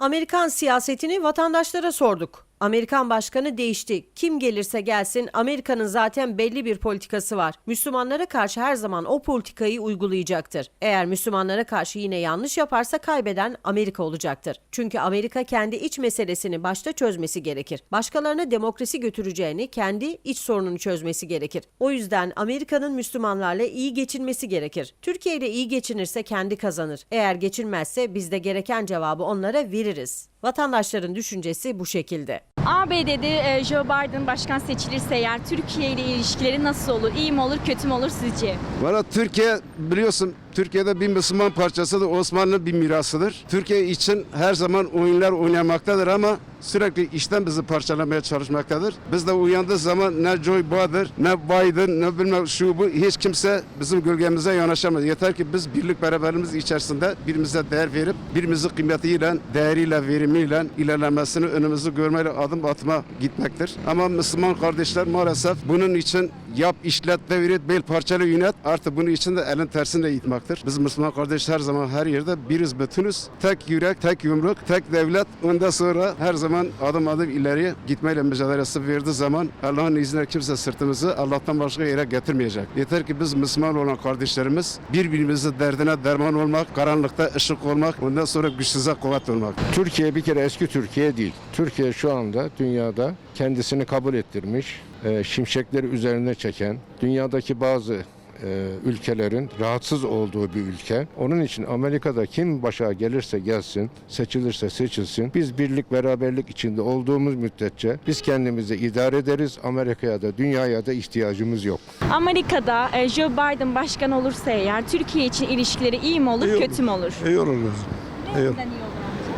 Amerikan siyasetini vatandaşlara sorduk. Amerikan başkanı değişti. Kim gelirse gelsin Amerika'nın zaten belli bir politikası var. Müslümanlara karşı her zaman o politikayı uygulayacaktır. Eğer Müslümanlara karşı yine yanlış yaparsa kaybeden Amerika olacaktır. Çünkü Amerika kendi iç meselesini başta çözmesi gerekir. Başkalarına demokrasi götüreceğini kendi iç sorununu çözmesi gerekir. O yüzden Amerika'nın Müslümanlarla iyi geçinmesi gerekir. Türkiye ile iyi geçinirse kendi kazanır. Eğer geçinmezse biz de gereken cevabı onlara veririz. Vatandaşların düşüncesi bu şekilde. ABD'de e, Joe Biden başkan seçilirse eğer Türkiye ile ilişkileri nasıl olur? İyi mi olur, kötü mü olur sizce? Valla Türkiye biliyorsun Türkiye'de bir Müslüman parçası da Osmanlı bir mirasıdır. Türkiye için her zaman oyunlar oynamaktadır ama sürekli işten bizi parçalamaya çalışmaktadır. Biz de uyandığı zaman ne Joe Biden, ne Biden, ne bilmem şu bu hiç kimse bizim gölgemize yanaşamaz. Yeter ki biz birlik beraberimiz içerisinde birbirimize değer verip birbirimizin kıymetiyle, değeriyle, verimiyle ilerlemesini önümüzü görmeyle adım atma gitmektir. Ama Müslüman kardeşler maalesef bunun için yap, işlet, devret, bel parçalı yönet artık bunun için de elin tersine itmaktır. Biz Müslüman kardeş her zaman her yerde biriz bütünüz. Tek yürek, tek yumruk, tek devlet. Ondan sonra her zaman adım adım ileriye gitmeyle mücadelesi verdiği zaman Allah'ın izniyle kimse sırtımızı Allah'tan başka yere getirmeyecek. Yeter ki biz Müslüman olan kardeşlerimiz birbirimizin derdine derman olmak, karanlıkta ışık olmak, ondan sonra güçsüze kuvvet olmak. Türkiye bir kere eski Türkiye değil. Türkiye şu anda dünyada kendisini kabul ettirmiş, e, şimşekleri üzerine çeken, dünyadaki bazı e, ülkelerin rahatsız olduğu bir ülke. Onun için Amerika'da kim başa gelirse gelsin, seçilirse seçilsin, biz birlik beraberlik içinde olduğumuz müddetçe biz kendimizi idare ederiz. Amerika'ya da dünyaya da ihtiyacımız yok. Amerika'da e, Joe Biden başkan olursa eğer Türkiye için ilişkileri iyi mi olur, İyi olur. kötü mü olur? İyi olur. İyi olur. Neden iyi olur?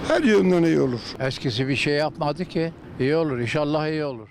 Her yönden iyi olur. Eskisi bir şey yapmadı ki. İyi olur inşallah iyi olur.